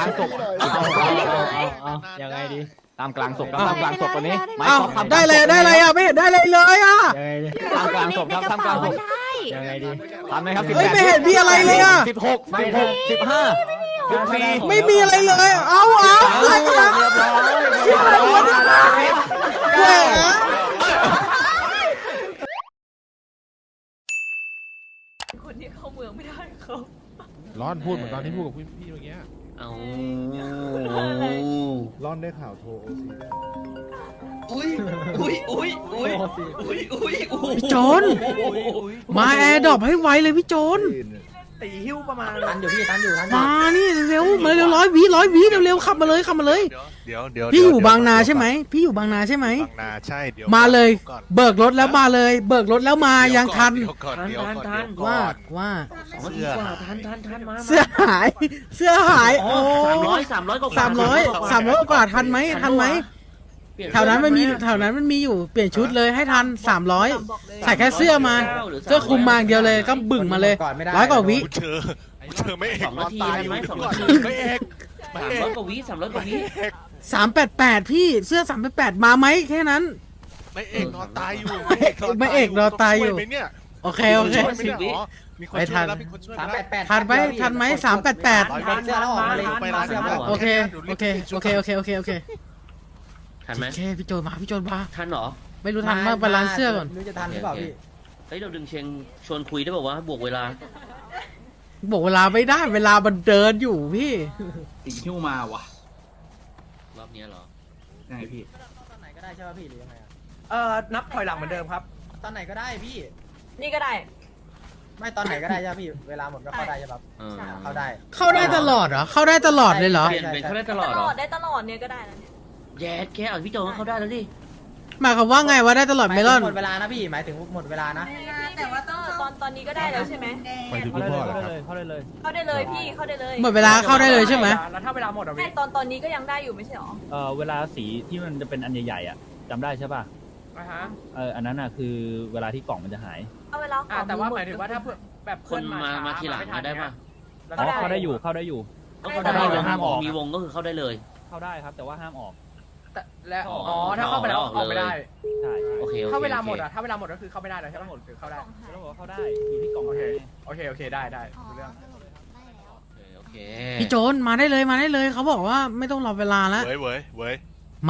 ลางศพเอาเอาเอายังไงดี ตามกลางศพตามกลางศพวันนี้ไม้อ้าวครบทำได้เลยได้เลยอะไม่เห็นได้เลยเลยอะยังไงดีตามกลางศพครับตามกลางศพยังไงดีทำไหมครับเฮ้ยไม่เห็นมีอะไรเลยอะสิบหกสิบหกสิบห้าสิบสี่ไม่มีอะไรเลยเอาเอาอะไรกันล่ะเรียบร้อยแหมคนที่เข้าเมืองไม่ได้เขาร้อนพูดเหมือนตอนที่พูดกับพี่พี่เมื่อกี้ เอาร้อนได้ข่าวโทรโอซีอุ้ยอุ้ยอุ้ยอุ้ยอุ้ยอุ้ยอุ้ยพี่โจนมาแอร์ดรอปให้ไวเลยพี่โจน ตีหิ้วประมาณทันอยู่พี่ทันอยู่ทันอยู่ มานี่เร็วมาเร็วร้อยวิร้อยวิเร็วๆขับมาเลยขับมาเลย เดี๋ยวเดี๋ยวพี่อยู่เดี๋วบางนาเดี๋ยวใช่ไหมพี่อยู่บางนาใช่ไหม บางนาใช่เดี๋ยวมาเลย ก่อนเบิกรถแล้วมาเลย เบิกรถแล้วมายังทัน เดี๋ยวก่อนเดี๋ยวก่อนเดี๋ยวก่อนว่าว่าสองนาทีกว่าทันทันทันมาเสื้อหาย เสื้อหายอ๋อโอ้สามร้อยสามร้อยกว่าสามร้อยสามร้อยกว่าทันไหมทันไหมเปลี่ย แถวนั้นมันมีแถวนั้นมันมีอยู่เปลี่ยนชุดเลยให้ทันสามร้อยใส่แค่เสื้อมาเสื้อคลุมมาอย่างเดียวเลยก็บึ่งมาเลยก่อนไม่ได้ร้อยกว่าวิ กูเจอกูเจอไม่เอกสองนาทีตายทันอยู่ไหมสองนาที ไม่เอกไม่สามเอร้อยกกว่าวิสามร้อยกว่าวิสามแปดแปดพี่เสื้อสามแปดแปดมาไหมแค่นั้น ไม่เอกนอนตายอยู่ไม่เอกนอนตายอยู่ช่วไหมเนี่ยโอเคโอเคช่วยไหมเนี่ยอ๋อมีคนไม่ทัช่วยนแล้วมีคนช่วยสามแล้วแปดแปดทันไหมทันไหมสามแปดแปดทันเสื้อแล้วออกมาเลยไปร้านเสื้อแล้แล้ววออกโอเคโอเคโอเคโอเคโอเคโอเค ทันไหมโอเคพี่โจมาพี่โจมาทันเหรอไม่รู้ทันมากไปร้านเสื้อก่อนไม่รู้จะทันหรือเปล่าพี่เฮ้ยเราดึงเชงชวนคุยได้บอกว่าวะบวกเวลาบอกเวลาไม่ได้เวลามันเดินอยู่พี่ตีหิ้วมาว่ะรอบเนี้ยเหรอยังไงพี่ ตอนไหนก็ได้ใช่ป่ะพี่หรือยังไงอะเอ่อนับถอยหลังเหมือนเดิมครับ ตอนไหนก็ได้พี่ นี่ก็ได้ ไม่ตอนไหนก็ได้ใช่ป่ะพี่ เวลาหมดก็เข้าได้ใช่ป่ะเออเข้าได้ เข้าได้ตลอดเหรอเข้าได้ตลอดเลยเหรอ เปลี่ยนเป็นเขาได้ตลอดตเหรลออดได้ตลอดเนี่ยก็ได้นะเนี่ย แย่แค่เอาพี่โจเขาได้แล้วดิหมายความว่าไงว่าได้ตลอดหเมมายลถึอนงหมดเวลานะพี่หมายถึงหมดเวลานะ แต่ว่าตอนตอนตอนนี้ก็ได้แล้วใช่ไหมไปถึงคุณพ่อเหรอครับเข้าได้เลยเข้าได้เลยพี่เข้าได้เลยหมดเวลาเข้าได้เลยใช่ไหมแล้วถ้าเวลาหมดอะใช่พี่ตอนตอนนี้ก็ยังได้อยู่ไม่ใช่หรอเอ่อเวลาสีที่มันจะเป็นอันใหญ่ๆอะจำได้ใช่ป่ะอ่าฮะเอออันนั้นอะคือเวลาที่กล่องมันจะหายเอาเวลาขอ่าองแต่ว่าดหมายถึงว่าถ้าเพื่อนแบบคเพื่อนนมาช้มาทีหลังทัมานได้ป่ะแล้วอ๋ก็อเข้าได้อยู่เข้าได้อยู่ก็เขาได้แล้วห้ามออกมีวงก็คือเข้าได้เลย เข้าได้ครับแต่ว่าห้ามออก แต่และอ๋ออ๋อถ้าเข้าไปแล้วออกออกไม่ได้ใช่โอเคโอเคถ้าเวลาหมดโออะเคถ้าเวลาหมดก็คือเข้าไม่ได้แล้วใช่ไหมหรือเข้าได้แล้วบอกว่าเข้าได้อยู่ที่กล่องโอเคไงโอเคโอเคได้ได้รู้เรื่องโอเคพี่โจนมาได้เลยมาได้เลยเขาบอกว่าไม่ต้องรอเวลาแล้วเว้ยเว้ยเว้ย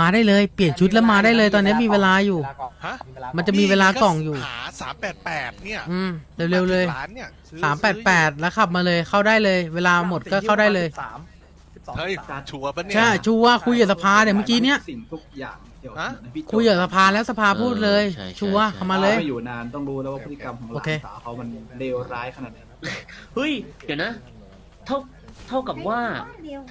มาได้เลยเปลี่ยนชุดแล้วมาได้เลยตอนนี้มีเวลาอยู่เวลาก่อนฮะมีเวลามันจะมีเวลากล่องอยู่ หาสามแปดแปดเนี่ยอืมเร็วๆเลยร้านเนี่ยซื้อสามแปดแปดแล้วขับมาเลยเข้าได้เลย เวลาหมดก็เข้าได้เลย สาม สิบสองเฮ้ยสิบสามชัวร์ปะเนี่ย ใช่ชูว่าคุยกับสภาเนี่ยเมื่อกี้เนี้ยสิ่งทุกอย่างเกี่ยวฮะกับพี่โจคุยกับสภาแล้วสภาพูดเลยชัวร์เข้ามาเลย ไม่อยู่นานต้องรู้แล้วว่าพฤติกรรมของหโอลานเคสาวเขามันเลวร้ายขนาดไหนเฮ้ย เดี๋ยวนะ เท่าเท่ากับว่า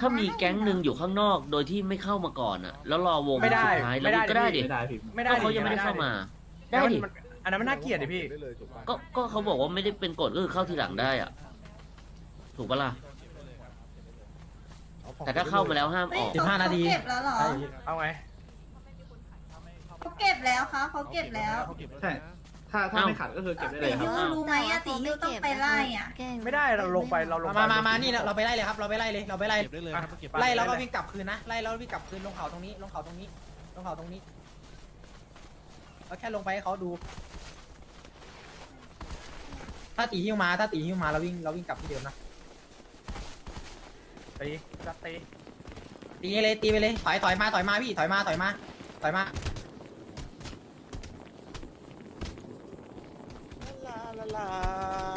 ถ้ามีแก๊งหนึ่งอยู่ข้างนอกโดยที่ไม่เข้ามาก่อนอะแล้วรอวงไม่ได้สุดท้ายแล้วไม่ได้ก็ได้ดิไม่ได้พี่ไม่ได้ก็เขายังไม่ได้เข้ามา ได้ดิมันอันนั้นมันน่าเกลียดดิพี่ ก็ก็เขาบอกว่าไม่ได้เป็นกฎก็คือเข้าทีหลังได้อะถูกปะล่ะ แต่ถ้าเข้ามาแล้วห้ามออก สิบห้านาทีเก็บแล้วเหรอได้อยู่เอาไง เขาเก็บแล้วคะเขาเก็บแล้วใช่ ถ้าถ้าไม่ขัดก็คือเก็บได้เลยคตีรับฮิวรู้ไหมอะตีฮิวต้องไปไล่อะไม่ได้เราลงไปเราลงไปมามามานี่เราไปไล่เลยครับ เราไปไล่เลย เราไปไล่ เก็บได้เลยครับเก็บไล่แล้วก็วิ่งกลับคืนนะ ไล่แล้ววิ่งกลับคืนลงเขาตรงนี้ ลงเขาตรงนี้ ลงเขาตรงนี้เราแค่ลงไปให้เขาดู ถ้าตีหิ้วมา ถ้าตีหิ้วมาเราวิ่งเราวิ่งกลับที่เดิมนะ ตีจัดตีตีไปเลยตีไปเลยถอยถอยมาถอยมาพี่ถอยมาถอยมาถอยมาลาลาลา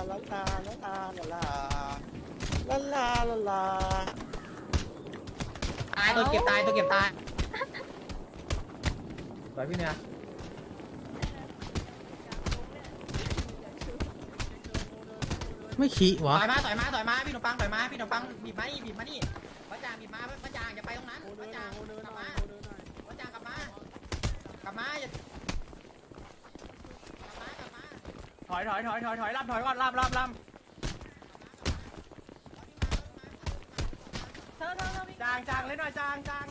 ลาลาลาลาลาลาลาลาลาตายตัวเก็บตายตัวเก็บตายถอยพี่เนี่ย ไม่ขี้วะต่อยมาถอยมาถอยมาพี่หนมปังถอยมาพี่หนมปังบีบมานี่บีบมานี่วัดจางบีบมาวัดจางอย่าไปตรงนั้นวัดจางกลับมาวัดจางกลับมากลับมาอย่ากลับมากลับมาถอยถอยถอยถอยถอยรับถอยก่อนรับรับรับเธอเธอเธอวิ่งจางจางเล่นหน่อยจางจาง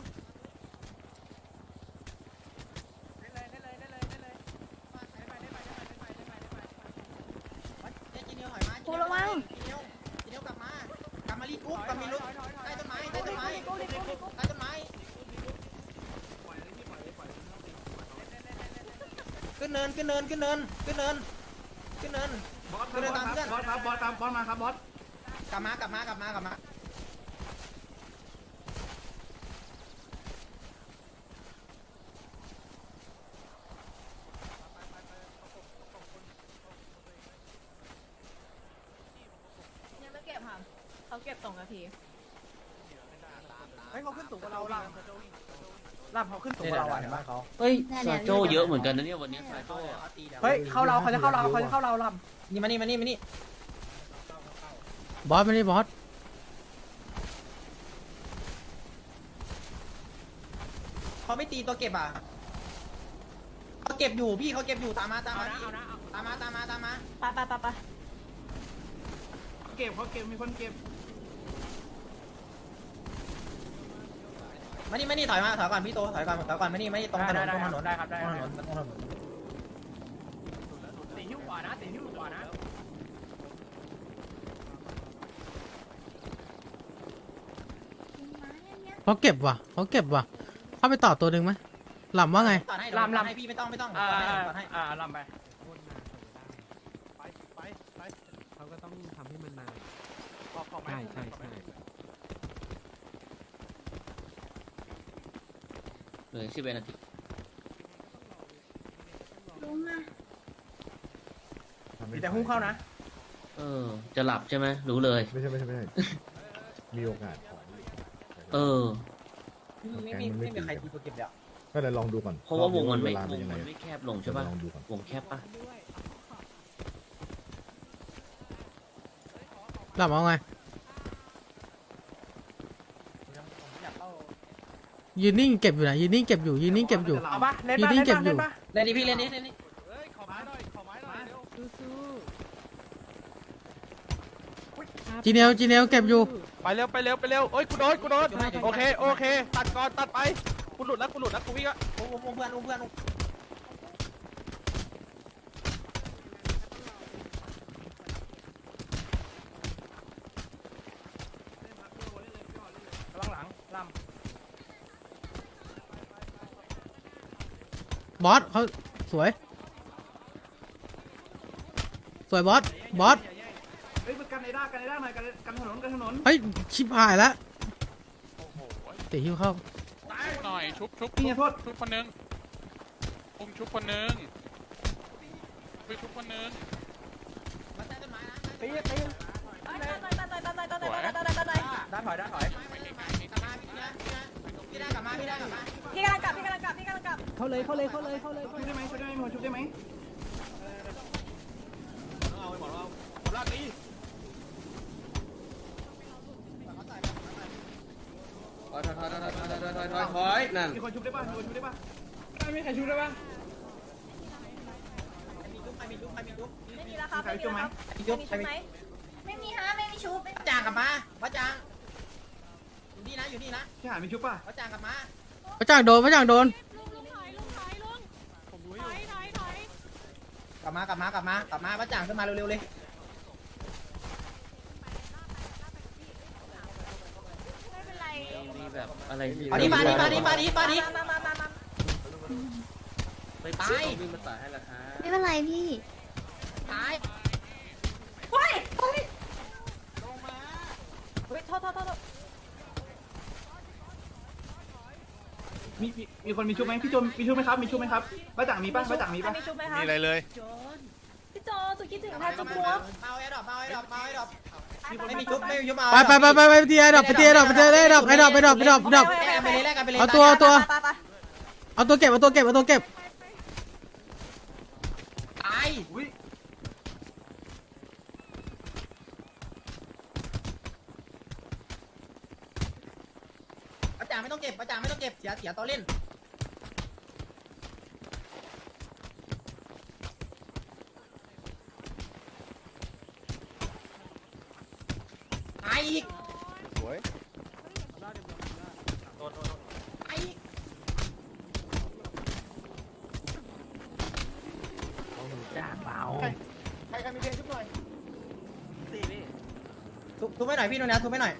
ขึ้นเนินขึ้นเนินขึ้นเนินขึ้นเนินขึ้นเนินบอสขึ้นตามบอสครับบอสตามบอสมาครับบอสกลับมากลับมากลับมากลับมายังไม่เก็บค่ะเขาเก็บสองนาที เฮ้ยเขาขึ้นสูงกว่าเราล่ำล่ำเขาขึ้นสูงกว่าเราอะเห็นปะเฮ้ยซาโจเยอะเหมือนกันนะเนี่ยวันนี้ซาโจอะเฮ้ยเข้าเราเขาจะเข้าเราเขาจะเข้าเราล่ำนี่มานี่มานี่มานี่บอสไม่ได้บอสเขาไม่ตีตัวเก็บอะเขาเก็บอยู่พี่เขาเก็บอยู่ตามมาตามมาพี่ตามมาตามมาตามมาไปไปไปไปเก็บเขาเก็บมีคนเก็บ มานี่มานี่ถอยมาถอยก่อนพี่โตถอยก่อนถอยก่อนมานี่มานี่ตรงถนนตรงถนนได้ครับได้ตรงคถรับนนตรงถนนตีหิ้วขวานะตีหิ้วขวานะเขาเก็บว่ะเขาเก็บว่ะ เข้าไปต่อตัวหนึ่งไหมหล่ำว่าไงต่อให้ลำลำให้พี่ไม่ต้องไม่ต้องอ่าต่อให้อ่าล่ำไปไปไปไปเขาก็ต้องทำให้มันนานขอขอไม้ใช่ใช่ใช่ หลือสิบเอ็ดนาทีลุงอะมีแต่หุ้งเข้านะ เออ จะหลับใช่ไหมรู้เลย ไม่ใช่ไม่ใช่ไม่ใช่มีโอกาสของเออไม่ไม่ไม่มีใครตีตัวเก็บเดี๋ยวก็เลยลองดูก่อนเพราะว่าวงมันไม่เวลาวเป็งนยังไงมันไม่แคบลงใช่ปะลองดูก่อนวงแคบปะหล่ำเอาไง ยืนนิ่งเก็บอยู่นะยืนนิ่งเก็บอยู่ยืนนิ่งเก็บอยู่ เอาปะเล่นอยู่ปะนี่เล่นเก็บปะอยู่เล่นปะเล่นดิพี่เล่นดิเล่นดิเฮ้ยขอไม้หน่อยขอไม้หน่อยเร็วจีเนลจีเนลเก็บอยู่ไปเร็วไปเร็วไปเร็วโอ้ยกูโดนกูโดนโอเคโอเค ตัดก่อนตัดไปกูหลุดแล้วกูหลุดแล้วกูวิ่งอะอุ้มอุ้มเพื่อนอุ้มเพื่อนอุ้ม บอสเขาสวย สวยบอส บอส เฮ้ยกันในด้ากันในด้าหน่อยกันถนนกันถนนเฮ้ย ชิบหายแล้วโอ้โหเตะหิ้วเข้า หน่อยชุบชุบชุบโทษ ชุบคนนึงอุ้มชุบคนนึงไปชุบคนนึงตีตีด้านถอยด้านถอย ไม่เห็นไง พี่กลับมาพี่นะกลับมาพี่กำลังกลับพี่กำลังกลับพี่กำลังกลับเขาเลยเขาเลยเขาเลยเขาเลยชุบได้ไหมชุบได้ไหมหมดชุบได้ไหมนั่นมีคนชุบได้ป่ะมีคนชุบได้ป่ะไม่มีใครชูได้ปะมียุบใครมียุบใครมียุบไม่มีแล้วครับไม่มีแล้วครับมีไม่ยุบมีช่มีไหมไม่มีฮะไม่มีชุบพระจางกลับมาพระจาง อยู่นี่นะอยู่นี่นะที่หามีชุบป่ะพระจางกลับมาพระจ่างโดนพระจ่างโดนกลับมากลับมากลับมากลับมาพระจางขึ้นมาเร็วๆเลยไม่เป็นไรมีแบบอะไรฟาดิฟาดิฟาดิฟาดิฟาดิมามามามาไปตายวิ่งมาตายให้ราคาไม่เป็นไรพี่ตายเฮ้ยเฮ้ยเฮ้ยโทษโทษโทษโทษ มีมีมีคนมีชุบไหมพี่โจมีชุบไหมครับมีชุบไหมครับป้าจ่างมีป่ะป้าจ่างมีป่ะมีชุบไหมคะมีอะไรเลย พี่โจสุดคิดถึงแทนจุ๊บหัวเมาไอ้ดอกเมาไอ้ดอกเมาไอ้ดอกไม่มีชุบไม่มีชุบเอาไปไปไปไปไปตีไอ้ดอกไปตีไอ้ดอกไปตีไอ้ดอกไอ้ดอกไอ้ดอกไอ้ดอกไอ้ดอกแลกกันไปเลยแลกกันไปเลยเอาตัวเอาตัว ไปไปเอาตัวเก็บเอาตัวเก็บเอาตัวเก็บ ตาย อุ้ย พระจางไม่ต้องเก็บพระ จางไม่ต้องเก็บเสียเสียตัวเล่นตายอีกสวยตายอีกใครใครมีเพลงชุบหน่อยตีพี่ทุบทุบไม่หน่อยพี่โนนะทุบไม่หน่อย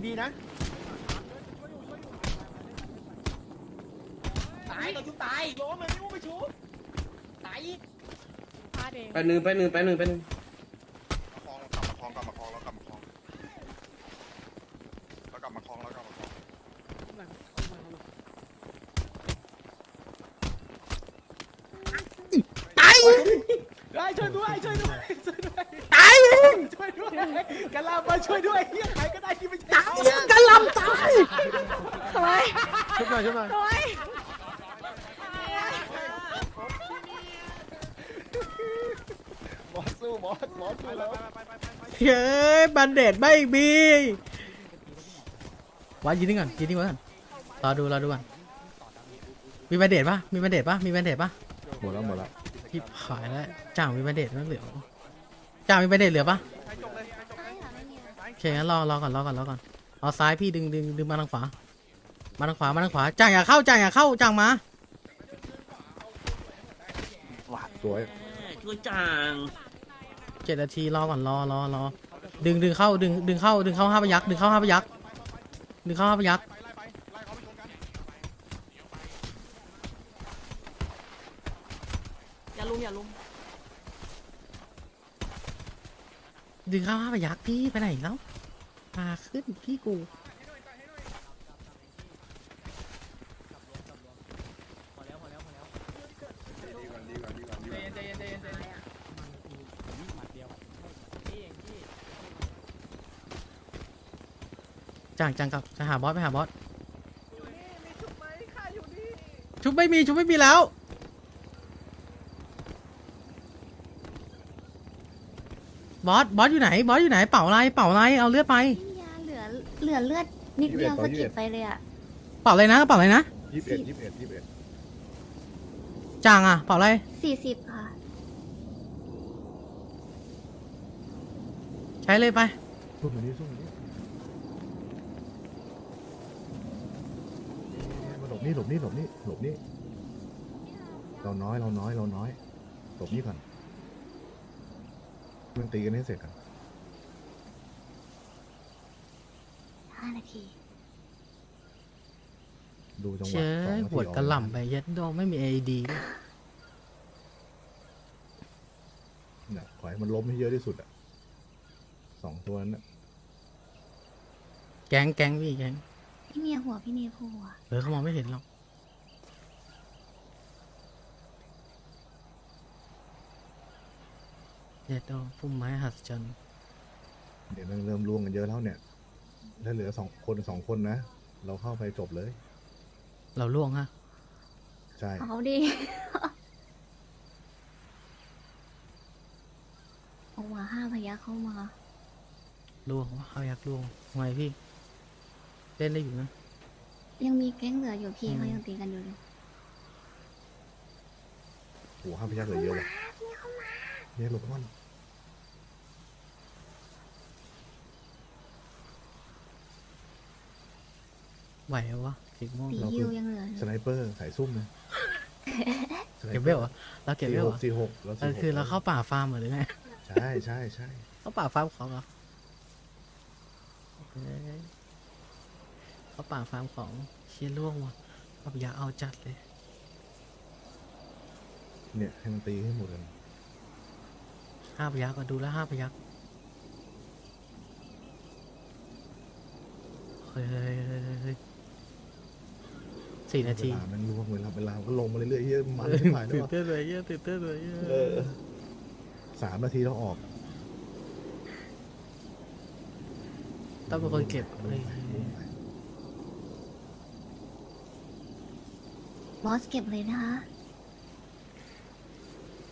กูมีไอดีนะตายตัวชุบตายล้มเลยนี่มึงไปชุบตายอีกพลาดเองไปหนึ่งไปหนึ่งไปหนึ่งไปหนึ่งคลองกลับมาคลองกลับมาคลองแล้วกลับมาคลองแล้วกลับมาคลองแล้วกลับมาคลองตายได้ช่วยด้วยช่วยด้วยช่วยด้วยตายช่วยด้วยกะลามาช่วยด้วยเฮียใครก็ได้ที่ไม่ใช่ ตายกระลำตาย สวย ชุบ หน่อยชุบหน่อยสวยบอสสู้บอสบอสสู้แล้วเฮ้ยบันเดดไม่มีวัดยืนนี่ก่อนยืนนี่ก่อนรอดูรอดูก่อนมีบันเดดปะมีบันเดดปะมีบันเดดปะหมดแล้วหมดแล้วพี่หายแล้วจ่างมีบันเดดนั่นเหลือจ่างมีบันเดดเหลือปะใครจบเลยใครจบเลยโอเคงั้นรอรอก่อนรอก่อนรอก่อนเอาซ้ายพี่ดึงดึงดึงมาทางขวา มาทางขวามาทางขวาจ่างอย่าเข้าจ่างอย่าเข้าจ่างมาสวยช่วยจางเจ็ดนาทีรอก่อนรอรอรอดึงดึงเข้าดึงดึงเข้าดึงเข้าห้าพยักดึงเข้าห้าพยักดึงเข้าห้าพยักไล่ไปไล่เขาไปชนกันอย่าลุมอย่าลุมดึงเข้าห้าพยักพี่ไปไหนแล้วมาขึ้นพี่กู ดีกว่าดีกว่าดีกว่าดีกว่า ใจเย็นใจเย็นใจเย็น จ่างจ่างกลับจะหาบอสไปหาบอสชุบไม่มีชุบไม่มีแล้ว บอสบอสอยู่ไหน บอสอยู่ไหนเป่าอะไรเป่าอะไรเอาเลือดไป ยาเหลือเหลือเลือดนิดเดียวสะกิดไปเลยอะเป่าอะไรนะเป่าอะไรนะยี่สิบเอ็ดยี่สิบเอ็ดยี่สิบเอ็ดจ่างอะเป่าอะไรสี่สิบค่ะ ใช้เลยไปสู้มาดิสู้มาดิมาหล บนี่หลบนี่หลบนี่หลบนี่เราน้อยเราน้อยเราน้อยหลบนี่ก่อนมันตีกันให้เสร็จกันห้านาทีดูจังหวะเชื่สองอนาทีหวดกระหล่ำไปเย็ดโดไม่มีเอดี เนี่ยขอให้มันล้มให้เยอะที่สุดอะสองตัวนั้นน่ะ แก๊งแก๊งพี่แก๊ง พี่เนียหัวพี่เนียหัวเออเขามองไม่เห็นหรอกเย็ดโดพุ่มไม้หัศจรรย์เดี๋ยวเริ่มล่วงกันเยอะแล้วเนี่ย ถ้าเหลือสองคนสองคนนะ เราเข้าไปจบเลย เราล่วงฮะ ใช่ เอาดิออกมาห้าพยักเข้ามาล่วงวะเอาอยากล่วงทำไมพี่ เล่นได้อยู่นะ ยังมีแก๊งเหลืออยู่พี่อืม เขายังตีกันอยู่เลยโอ้ห้าพยักเหลือเยอะเลยเนี่ยหลบก่อนไหวเหรอวะสีม่วงตีฮิวยังเหลืออยู่สไนเปอร์สายซุ่มนะสไนเก็บปเวอลเหรอเราเก็บสี่เวลหเหรกอสี่หกเราเอสี่อหกคือเราเข้าป่าฟาร์มเหรอหรือไงใช่ใช่ใช่เข้าป่าฟาร์มของเหรอเอ้ยเข้าป่าฟาร์มของเชียล่วงว่ะปับยาเอาจัดเลย เนี่ยให้มันตีให้หมดเลยห้าพยักก็ดูแล้วห้าพยักเฮ้ยเฮ้ยเฮ้ยเฮ้ยเฮ้ยสี่นาทีเวลามันล่วงเวลาเวลาก็ลงมาเรื่อยๆเฮ้ยมันไม่ไหวแล้วตื่นอะเต้นเลยเหี้ยตื่นเต้นเลยเหี้ยเออสามนาทีเราออกต้องเป็นคนเก็บเฮ้ย บอสเก็บเลยนะคะ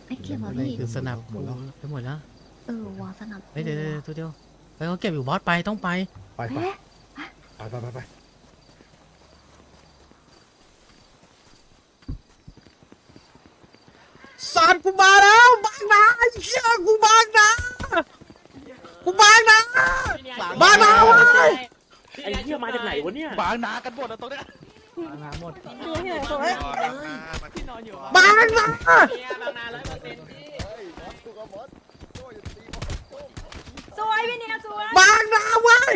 ไม่เก็บเหรอนี่พี่ คือสนับหมดแล้วไปหมดแล้วเออวอสนับเฮ้ยเดี๋ยวเดี๋ยวเดี๋ยวตัวเดียวไปเขาเก็บอยู่บอสไปต้องไปไปไปเอ๊ะไปไปไปไปสอนกูมาแล้วบางนาไอ้เหี้ยกูบางนากูบางนาบางนาเว้ยไอ้เหี้ยมาจากไหนวะเนี่ยบางนากันหมดแล้วตรงเนี้ย ดูที่ไหนสวยที่นอนอยู่บางนาบางนาร้อยเปอร์เซ็นต์พี่เฮ้ยบอสสู้กับบอสโจ้อย่าตีบอสโจ้สวยพี่เนี่ยสวยบางนาเว้ย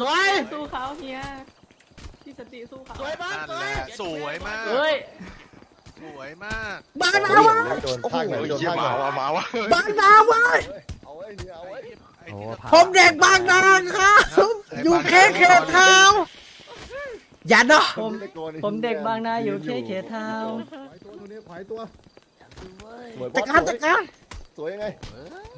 สวยสู้เขาเฮียพี่สติสู้เขาสวยมากนั่นสวแหยละสวยมากเฮ้ยสวยมากบางนาเว้ยโดนภาคไหนโอ้ยโดนเยี่ยภาคหไหนมาว่ะหมาวะบางนาเว้ยเอาไว้เนี่ยเอาไว้ผมเด็กบางนาครับอยู่แค่เขตเท้า อย่าเนาะผมผมเด็กบางนาอยู่แค่เขตเท้าขวายตัวตัวนี้ขวายตัวสวยจัดการจัดการสวยยังไง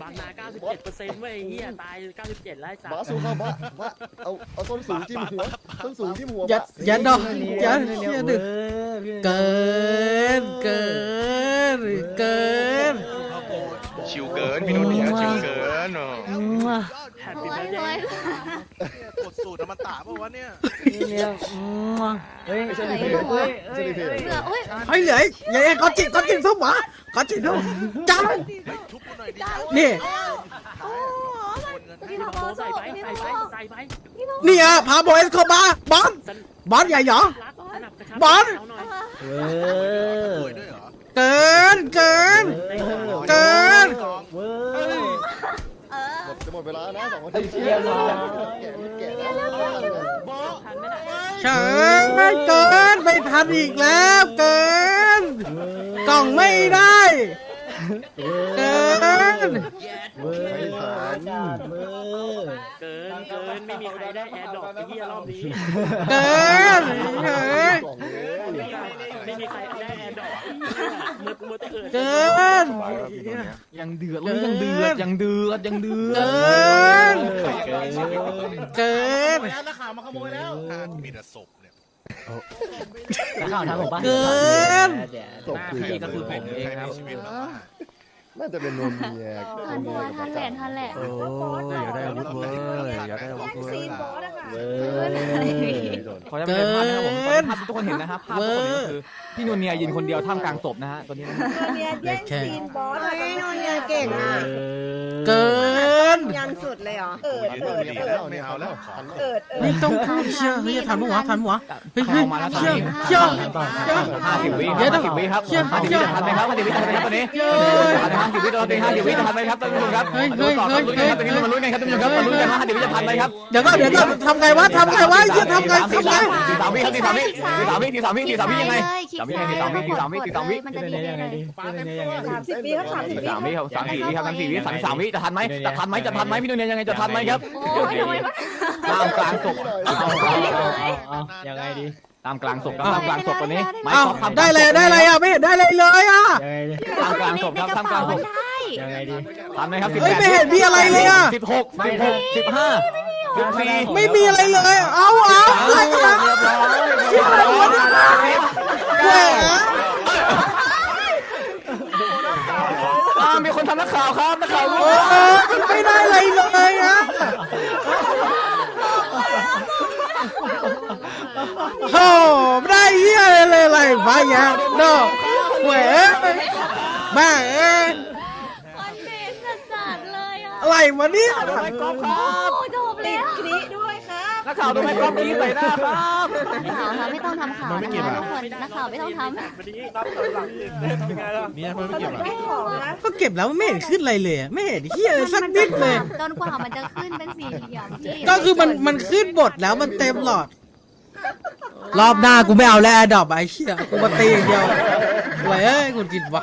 บางนา 97เปอร์เซ็นต์เว้ยเฮียตาย 97ไล่สัตบ้าว์สู้เข้าบ้าบ้าเอาเอาส้นสูงจิ้มหัวส้นสูงจิ้มหัวอย่าอย่าเนาะอย่าอย่าดึกเกินเกินเกินชิวเกินพี่นุ่นเนี่ยชิวเกินเนอะ แฮปปี้เบิร์ดเดย์กดสูตรอมตะป่าวะเนี่ยเฮ้ยไม่ใช่ดีเพย์ไม่ใช่ดีเพย์เบื่อโอ้ยเฮ้ยเหลยอย่าก็จิตก็จิตสมหวาก็จิตด้วยจ้าชุบกูหน่อยดินี่พี่พอโบสู้ใส่ไปพี่ใส่พไปอใส่ไปนี่อะพาโบเอสเข้ามาบอลบอลใหญ่หยอรัดสนับกระชับอลเอาหน่อยสวยด้วยเหรอเกินเกินเกินเออ จะหมดเวลานะสองนาทีเชียร์แก่แล้วทันไหมล่ะเกินเกินไม่ทันอีกแล้วเกินกล่องไม่ได้เกินไม่ทันเกินเกินไม่มีใครได้แอร์ดรอปไอ้เฮียรอบนี้เกินเกินกล่องเลยไม่มีใครได้แอร์ดรอปมือมือตะ เอิดเกิน ยังเดือดเลยยังเดือดยังเดือดยังเดือเกิดนเกินแล้วนักข่าวมาขโมยแล้วท่าที่มีแต่ศพเนี่ยนักข่าวทำผมปะเกินตกหน้าคุยที่กัก็นคือผมเองครับ น่าจะเป็นนนเมียทันบัวทันแหละทันแหละอยากได้อาวุธเว้ยอยากได้อาวุธเว้ยเออขอจะเป็นภาพนะครับผมตอนนี้ภาพที่ทุกคนเห็นนะครับภาพทุกคนเห็นก็คือพี่นูเนียยืนคนเดียวท่ามกลางศพนะฮะตัวนี้นะ เนี่ยแย่งซีนบอสอะไอ้นนเนี่ยเก่งอะเกิน ยันสุดเลยเหรอ เออเออดีแล้วไม่เอาแล้วเออเออไม่ต้องพูดเชื่อเฮ้ยทันปะวะทันปะวะเฮ้ยใครเฮ้ยออกมาแล้วตอนเชื่อนี้เชื่อ ห้าสิบวิคเดี๋รัยวบห้าสิบวิครับเชื่อห้าสิบวิจะทันไหมครับห้าสิบวิจะทันไหมครับตอนนี้ห้าสิบวิตอนนี้ห้าสิบวิจะทันไหมครับท่านผู้ชมครับเฮ้ยมาดูต่อเฮ้ครับยลุ้นกันครับตอนนี้มาลุ้นกันครับท่านผู้ชมครับมาลุ้นกันว่าห้าสิบวิจะทันไหมครับเดี๋ยวก็เดี๋ยวก็ทำไงวะทำไงวะจะทำไงทำไงสี่สามวิครับสี่สามวิสี่สามวิสี่สามวิสี่สามวิยังไงคลิกสามวิซ้ายยังไงสี่สามวิสี่สามวิสี่สามวิมันจะดีเลยสามสิบปีครับสามสิบสามวิครับสามสี่วิครับสามสี่วิสามสามวิจะทันไหมจะทันไหมจะทันไหมพี่นุ่นยังไงจะทันไหมครับโอ้ยทำไมมันตามกลางศพยังไงดี ตามกลางศพครับตามกลางศพตัวนี้ไม้เอ้าก๊อฟทำได้เลยได้เลยอะไม่เห็นได้เลยเลยอะตามกลางศพครับตามกลางศพได้ทันไหมครับสิบเฮ้ยแปดไม่เห็นมีอะไรเลยอะสิบหกสิบหกสิบห้าสิบสี่ไม่มีอะไรเลย เอาเอาอะไรกันเรียบร้อยเชื่ออะไรวะเนี่ยแหมอ่ามีคนทำนักข่าวครับนักข่าวรู้โอ้โหมันไม่ได้อะไรเลยอะ โอ้ไม่ได้เหี้ยอะไรเลยอะไรบ้างเนี่ยโน่เว้ยแม่เอ้ยคนเบสจัดๆเลยอะอะไรวะเนี่ยโดนไม้กอล์ฟครับโอ้จบแล้วคลิด้วยครับนักข่าวโดนไม้กอล์ฟกี้ใส่หน้าครับนักข่าวคะไม่ต้องทำข่าวนะคะทุกคนนักข่าวไม่ต้องทำวันนี้รับตอนหลังตื่นเต้นเป็นไงล่ะเนี่ยมันไม่เก็บอะก็เก็บแล้วไม่เห็นขึ้นอะไรเลยอะไม่เห็นเหี้ยอะไรสักนิดเลย จนกว่ามันจะขึ้นเป็นสี่เหลี่ยมพี่ก็คือมันมันขึ้นบทแล้วมันเต็มหลอด รอบหน้ากูไม่เอาแล้วดอปไอ้เชี่ยกูมาตีอย่างเดียวเว้ยเอ้ยกูกินวะ